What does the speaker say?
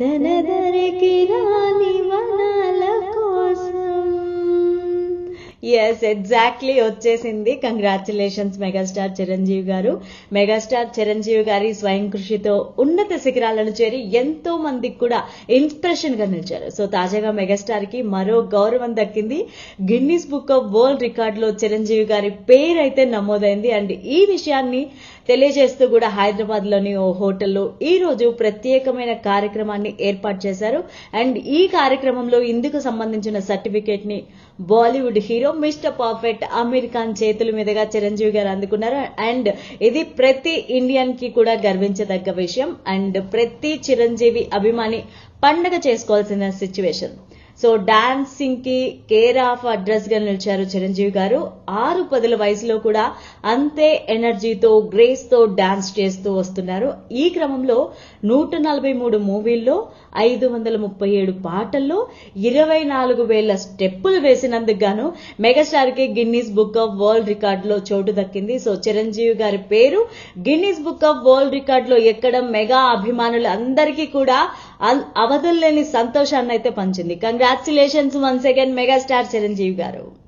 ತನದರ ಕಿರಾ yes exactly వచ్చేసింది. Congratulations megastar Chiranjeevi garu. Megastar Chiranjeevi గారి స్వయం కృషితో ఉన్నత శిఖరాలను చేరి ఎంతో మందికి కూడా ఇన్స్పిరేషన్గా నిలిచారు. సో తాజాగా మెగాస్టార్కి మరో గౌరవం దక్కింది. గిన్నీస్ బుక్ ఆఫ్ వరల్డ్ రికార్డ్లో చిరంజీవి గారి పేరు అయితే నమోదైంది. అండ్ ఈ విషయాన్ని తెలియజేస్తూ కూడా హైదరాబాద్లోని ఓ హోటల్లో ఈ రోజు ప్రత్యేకమైన కార్యక్రమాన్ని ఏర్పాటు చేశారు. అండ్ ఈ కార్యక్రమంలో ఇందుకు సంబంధించిన సర్టిఫికేట్ని Bollywood hero mister perfect Aamir Khan చేతుల మీదుగా చిరంజీవి గారు అందుకున్నారు. అండ్ ఇది ప్రతి ఇండియన్కి కూడా గర్వించదగ్గ విషయం. అండ్ ప్రతి చిరంజీవి అభిమాని పండగ చేసుకోవాల్సిన సిచ్యువేషన్ సో డాన్సింగ్కి కేర్ ఆఫ్ అడ్రస్గా నిలిచారు చిరంజీవి గారు. ఆరు పదుల వయసులో కూడా అంతే ఎనర్జీతో గ్రేస్తో డాన్స్ చేస్తూ వస్తున్నారు. ఈ క్రమంలో నూట నలభై మూడు మూవీల్లో ఐదు వందల ముప్పై ఏడు పాటల్లో ఇరవై నాలుగు వేల స్టెప్పులు వేసినందుకు గాను మెగాస్టార్కి గిన్నీస్ బుక్ ఆఫ్ వరల్డ్ రికార్డ్లో చోటు దక్కింది. సో చిరంజీవి గారి పేరు గిన్నీస్ బుక్ ఆఫ్ వరల్డ్ రికార్డ్లో ఎక్కడం మెగా అభిమానులు అందరికీ కూడా అవధుల్లేని సంతోషాన్ని అయితే పంచింది. Congratulations once again megastar Chiranjeevi garu.